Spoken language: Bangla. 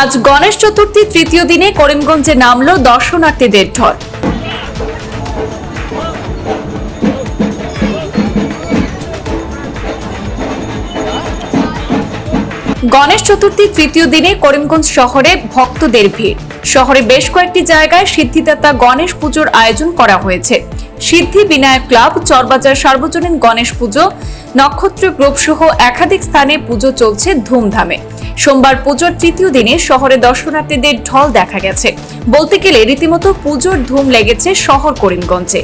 আজ গণেশ চতুর্থী তৃতীয় দিনে করিমগঞ্জে নামলো দর্শনার্থীদের ঢল। গণেশ চতুর্থী তৃতীয় দিনে করিমগঞ্জ শহরে ভক্তদের ভিড়। শহরে বেশ কয়েকটি জায়গায় সিদ্ধিদাতা গণেশ পুজোর আয়োজন করা হয়েছে। সিদ্ধি বিনায়ক ক্লাব, চরবাজার সার্বজনীন গণেশ পুজো, নক্ষত্র গ্রুপ সহ একাধিক স্থানে পুজো চলছে ধুমধামে। সোমবার পুজোর তৃতীয় দিনে শহরে দর্শনার্থীদের ঢল দেখা গেছে। বলতে গেলে রীতিমতো পুজোর ধুম লেগেছে শহর করিমগঞ্জে।